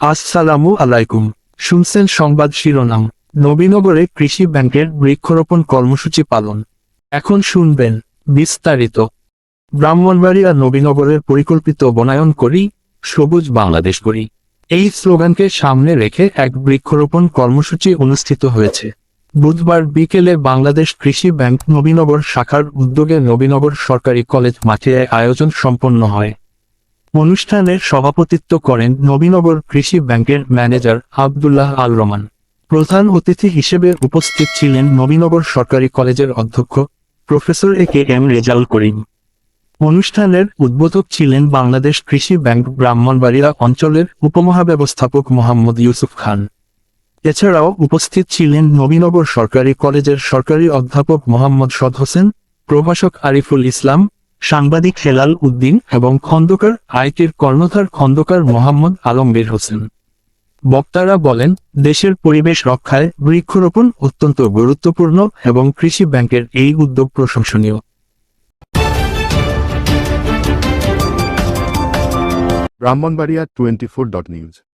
আসসালামু আলাইকুম। শুনছেন সংবাদ শিরোনাম। নবীনগরে কৃষি ব্যাংকের বৃক্ষরোপণ কর্মসূচি পালন। এখন শুনবেন বিস্তারিত। ব্রাহ্মণবাড়িয়া নবীনগরের পরিকল্পিত বনায়ন করি, সবুজ বাংলাদেশ করি। এই স্লোগানকে সামনে রেখে এক বৃক্ষরোপণ কর্মসূচি অনুষ্ঠিত হয়েছে। বুধবার বিকেলে বাংলাদেশ কৃষি ব্যাংক নবীনগর শাখার উদ্যোগে নবীনগর সরকারি কলেজ মাঠে আয়োজন সম্পন্ন হয়। অনুষ্ঠানের সভাপতিত্ব করেন নবীনগর কৃষি ব্যাংকের ম্যানেজার আবদুল্লাহ আল রমান প্রধান অতিথি হিসেবে উপস্থিত ছিলেন নবীনগর সরকারি কলেজের অধ্যক্ষ professor A K M Rezaul Karim. অনুষ্ঠানের উদ্বোধক ছিলেন বাংলাদেশ কৃষি ব্যাংক ব্রাহ্মণবাড়িয়া অঞ্চলের উপমহাব্যবস্থাপক মোহাম্মদ ইউসুফ খান। এছাড়াও উপস্থিত ছিলেন নবীনগর সরকারি কলেজের সরকারি অধ্যাপক মোহাম্মদ সদ হোসেন, প্রভাষক আরিফুল ইসলাম সাংবাদিক হেলাল উদ্দিন এবং খন্দকার আইটির কর্ণধার খন্দকার মোহাম্মদ আলমগীর হোসেন। বক্তারা বলেন, দেশের পরিবেশ রক্ষায় বৃক্ষরোপণ অত্যন্ত গুরুত্বপূর্ণ এবং কৃষি ব্যাংকের এই উদ্যোগ প্রশংসনীয়। Brahmanbaria twenty four dot news.